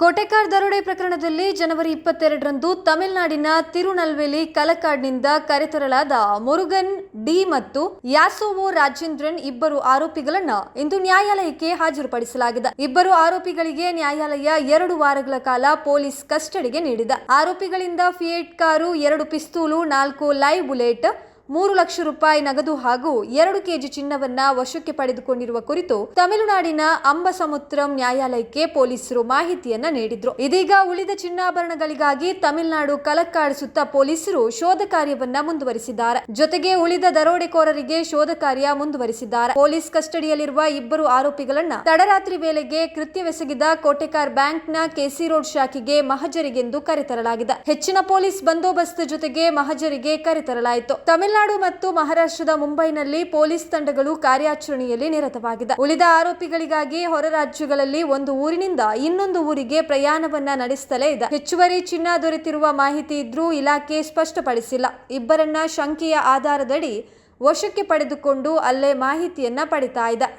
ಕೋಟೆಕಾರ್ ದರೋಡೆ ಪ್ರಕರಣದಲ್ಲಿ ಜನವರಿ ಇಪ್ಪತ್ತೆರಡರಂದು ತಮಿಳುನಾಡಿನ ತಿರುನಲ್ವೇಲಿ ಕಲಕಾಡ್ನಿಂದ ಕರೆತರಲಾದ ಮುರುಗನ್, ಡಿ ಮತ್ತು ಯಾಸೋವೋ ರಾಜೇಂದ್ರನ್ ಇಬ್ಬರು ಆರೋಪಿಗಳನ್ನು ಇಂದು ನ್ಯಾಯಾಲಯಕ್ಕೆ ಹಾಜರುಪಡಿಸಲಾಗಿದೆ. ಇಬ್ಬರು ಆರೋಪಿಗಳಿಗೆ ನ್ಯಾಯಾಲಯ ಎರಡು ವಾರಗಳ ಕಾಲ ಪೊಲೀಸ್ ಕಸ್ಟಡಿಗೆ ನೀಡಿದೆ. ಆರೋಪಿಗಳಿಂದ ಫಿಯೇಟ್ ಕಾರು, ಎರಡು ಪಿಸ್ತೂಲು, ನಾಲ್ಕು ಲೈವ್ ಬುಲೆಟ್ ಮೂರು ಲಕ್ಷ ರೂಪಾಯಿ ನಗದು ಹಾಗೂ ಎರಡು ಕೆಜಿ ಚಿನ್ನವನ್ನ ವಶಕ್ಕೆ ಪಡೆದುಕೊಂಡಿರುವ ಕುರಿತು ತಮಿಳುನಾಡಿನ ಅಂಬಸಮುದ್ರಂ ನ್ಯಾಯಾಲಯಕ್ಕೆ ಪೊಲೀಸರು ಮಾಹಿತಿಯನ್ನ ನೀಡಿದ್ರು. ಇದೀಗ ಉಳಿದ ಚಿನ್ನಾಭರಣಗಳಿಗಾಗಿ ತಮಿಳುನಾಡು ಕಲಕ್ಕಾಡಿಸುತ್ತಾ ಪೊಲೀಸರು ಶೋಧ ಕಾರ್ಯವನ್ನ ಮುಂದುವರಿಸಿದ್ದಾರೆ. ಜೊತೆಗೆ ಉಳಿದ ದರೋಡೆಕೋರರಿಗೆ ಶೋಧ ಕಾರ್ಯ ಮುಂದುವರಿಸಿದ್ದಾರೆ. ಪೊಲೀಸ್ ಕಸ್ಟಡಿಯಲ್ಲಿರುವ ಇಬ್ಬರು ಆರೋಪಿಗಳನ್ನ ತಡರಾತ್ರಿ ವೇಳೆಗೆ ಕೃತ್ಯವೆಸಗಿದ ಕೋಟೆಕಾರ್ ಬ್ಯಾಂಕ್ನ ಕೆಸಿ ರೋಡ್ ಶಾಖೆಗೆ ಮಹಜರಿಗೆಂದು ಕರೆತರಲಾಗಿದೆ. ಹೆಚ್ಚಿನ ಪೊಲೀಸ್ ಬಂದೋಬಸ್ತ್ ಜೊತೆಗೆ ಮಹಜರಿಗೆ ಕರೆತರಲಾಯಿತು. ತಮಿಳುನಾಡು ಮತ್ತು ಮಹಾರಾಷ್ಟ್ರದ ಮುಂಬೈನಲ್ಲಿ ಪೊಲೀಸ್ ತಂಡಗಳು ಕಾರ್ಯಾಚರಣೆಯಲ್ಲಿ ನಿರತವಾಗಿದೆ ಉಳಿದ ಆರೋಪಿಗಳಿಗಾಗಿ ಹೊರ ರಾಜ್ಯಗಳಲ್ಲಿ ಒಂದು ಊರಿನಿಂದ ಇನ್ನೊಂದು ಊರಿಗೆ ಪ್ರಯಾಣವನ್ನ ನಡೆಸುತ್ತಲೇ ಇದೆ. ಹೆಚ್ಚುವರಿ ಚಿನ್ನ ದೊರೆತಿರುವ ಮಾಹಿತಿ ಇದ್ರೂ ಇಲಾಖೆ ಸ್ಪಷ್ಟಪಡಿಸಿಲ್ಲ. ಇಬ್ಬರನ್ನ ಶಂಕೆಯ ಆಧಾರದಡಿ ವಶಕ್ಕೆ ಪಡೆದುಕೊಂಡು ಅಲ್ಲೇ ಮಾಹಿತಿಯನ್ನ ಪಡಿತಾ ಇದೆ.